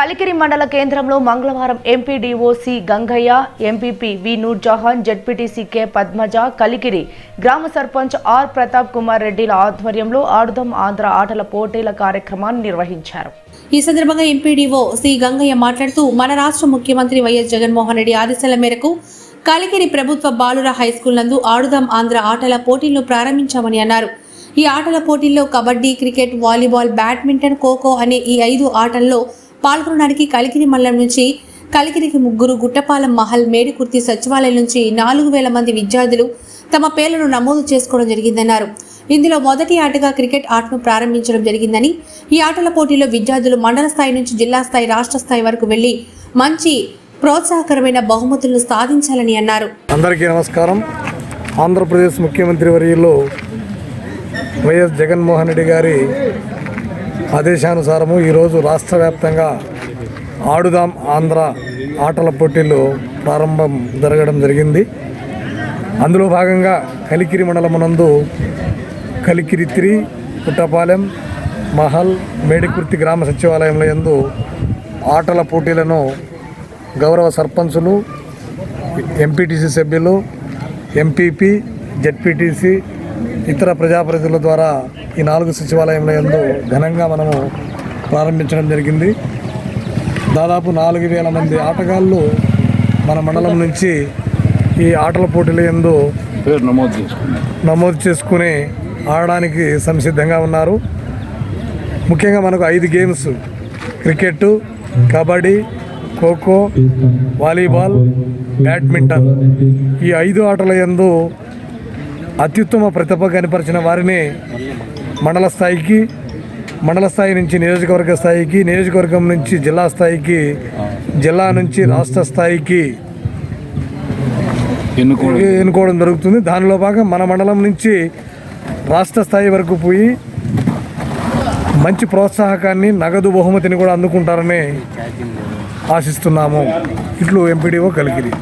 కలికిరి మండల కేంద్రంలో మంగళవారం MPDO C Gangaiah MPP V Noorjahan ZPTC K Padmaja Kalikiri గ్రామ సర్పంచ్ ఆర్ ప్రతాప్ కుమార్ రెడ్డిల ఆధ్వర్యంలో ఆడుదాం ఆంధ్ర ఆటల పోటీల కార్యక్రమాన్ని నిర్వహించారు. ఈ సందర్భంగా ఎంపీడీఓ సి గంగయ్య మాట్లాడుతూ మన రాష్ట్ర ముఖ్యమంత్రి వైఎస్ జగన్మోహన్ రెడ్డి ఆదేశాల మేరకు కలికిరి ప్రభుత్వ బాలుర హైస్కూల్ నందు ఆడుదాం ఆంధ్ర ఆటల పోటీలను ప్రారంభించామని అన్నారు. ఈ ఆటల పోటీల్లో kabaddi cricket volleyball badminton kho kho అనే ఈ ఐదు ఆటల్లో పాల్గొనడానికి కలికిరి మల్లం నుంచి కలికిరికి ముగ్గురు గుట్టపాలెం మహల్ మేడికుర్తి సచివాలయం నుంచి నాలుగు వేల మంది విద్యార్థులు తమ పేర్లను నమోదు చేసుకోవడం జరిగిందన్నారు. ఇందులో మొదటి ఆటగా క్రికెట్ ఆటను ప్రారంభించడం జరిగిందని ఈ ఆటల పోటీలో విద్యార్థులు మండల స్థాయి నుంచి జిల్లా స్థాయి రాష్ట్ర స్థాయి వరకు వెళ్ళి మంచి ప్రోత్సాహకరమైన బహుమతులను సాధించాలని అన్నారు. అందరికీ నమస్కారం. ఆంధ్రప్రదేశ్ ముఖ్యమంత్రి వర్యులు వైఎస్ జగన్మోహన్ రెడ్డి గారి ఆదేశానుసారము ఈరోజు రాష్ట్ర వ్యాప్తంగా ఆడుదాం ఆంధ్ర ఆటల పోటీలు ప్రారంభం జరగడం జరిగింది. అందులో భాగంగా కలికిరి మండలమునందు కలికిరి త్రి పుట్టపాలెం మహల్ మేడికుర్తి గ్రామ సచివాలయంలో యందు ఆటల పోటీలను గౌరవ సర్పంచులు ఎంపీటీసీ సభ్యులు ఎంపీపీ జెడ్పీటీసీ ఇతర ప్రజాప్రతినిధుల ద్వారా ఈ నాలుగు సచివాలయంలో యందు ఘనంగా మనము ప్రారంభించడం జరిగింది. దాదాపు నాలుగు వేల మంది ఆటగాళ్ళు మన మండలం నుంచి ఈ ఆటల పోటీల యందు పేరు నమోదు నమోదు చేసుకుని ఆడడానికి సంసిద్ధంగా ఉన్నారు. ముఖ్యంగా మనకు ఐదు games cricket kabaddi kho kho volleyball badminton ఈ ఐదు ఆటల యందు అత్యుత్తమ ప్రతిభ కనపరిచిన వారిని మండల స్థాయికి మండల స్థాయి నుంచి నియోజకవర్గ స్థాయికి నియోజకవర్గం నుంచి జిల్లా స్థాయికి జిల్లా నుంచి రాష్ట్ర స్థాయికి ఎన్నుకోవడం. జరుగుతుంది. దానిలో భాగం మన మండలం నుంచి రాష్ట్ర స్థాయి వరకు పోయి మంచి ప్రోత్సాహకాన్ని నగదు బహుమతిని కూడా అందుకుంటారని ఆశిస్తున్నాము. ఇట్లు ఎంపీడీఓ కలిగిరి